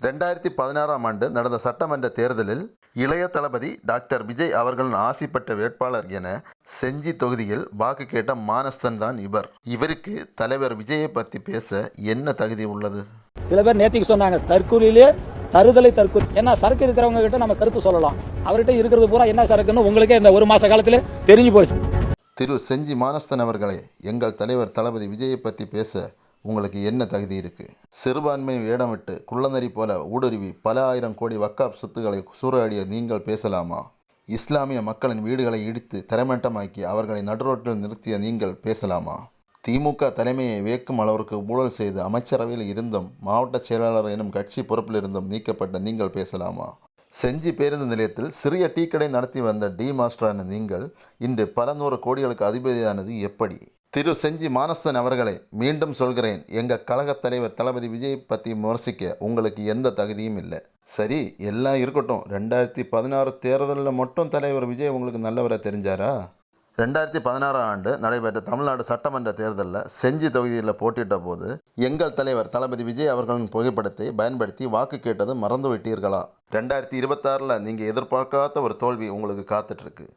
ரெண்டாயிரத்தி பதினாறாம் ஆண்டு நடந்த சட்டமன்ற தேர்தலில் இளைய தளபதி டாக்டர் விஜய் அவர்களின் ஆசி பெற்ற வேட்பாளர் என செஞ்சி தொகுதியில் வாக்கு கேட்ட மானஸ்தன் தான் இவர். இவருக்கு தலைவர் விஜயை பற்றி பேச என்ன தகுதி உள்ளது? சில பேர் நேத்திக்கு சொன்னாங்க தற்கூலியிலே தருதலை தற்கூலி ஏன்னா சரக்கு இருக்கிறவங்க கிட்ட நம்ம கருத்து சொல்லலாம். அவர்கிட்ட இருக்கிறது பூரா என்ன சரக்குன்னு உங்களுக்கே இந்த ஒரு மாச காலத்துல தெரிஞ்சு போச்சு. திரு செஞ்சி மானஸ்தன் அவர்களே எங்கள் தலைவர் தளபதி விஜயை பற்றி பேச உங்களுக்கு என்ன தகுதி இருக்குது சிறுபான்மை வேடமிட்டு குள்ளநரி போல ஊடுருவி பல ஆயிரம் கோடி வக்காப் சொத்துக்களை சூறையாடிய நீங்கள் பேசலாமா? இஸ்லாமிய மக்களின் வீடுகளை இடித்து தரைமட்டமாக்கி அவர்களை நடுரோட்டில் நிறுத்திய நீங்கள் பேசலாமா? திமுக தலைமையை வியக்கும் அளவிற்கு ஊழல் செய்து அமைச்சரவையில் இருந்தும் மாவட்ட செயலாளர் எனும் கட்சி பொறுப்பில் இருந்தும் நீக்கப்பட்ட நீங்கள் பேசலாமா? செஞ்சி பேருந்து நிலையத்தில் சிறிய டீ கடை நடத்தி வந்த டி மாஸ்டரான நீங்கள் இன்று பல நூறு கோடிகளுக்கு அதிபதியானது எப்படி? திரு செஞ்சி மானஸ்தன் அவர்களை மீண்டும் சொல்கிறேன். எங்கள் கழகத் தலைவர் தளபதி விஜய் பற்றி விமர்சிக்க உங்களுக்கு எந்த தகுதியும் இல்லை. சரி எல்லாம் இருக்கட்டும். ரெண்டாயிரத்தி பதினாறு தேர்தலில் மட்டும் தலைவர் விஜய் உங்களுக்கு நல்லவரை தெரிஞ்சாரா? ரெண்டாயிரத்தி பதினாறாம் ஆண்டு நடைபெற்ற தமிழ்நாடு சட்டமன்ற தேர்தலில் செஞ்சி தொகுதியில் போட்டியிட்ட போது எங்கள் தலைவர் தளபதி விஜய் அவர்களின் புகைப்படத்தை பயன்படுத்தி வாக்கு கேட்டது மறந்து விட்டீர்களா ரெண்டாயிரத்தி இருபத்தாறில் நீங்கள் எதிர்பார்க்காத ஒரு தோல்வி உங்களுக்கு காத்துட்ருக்கு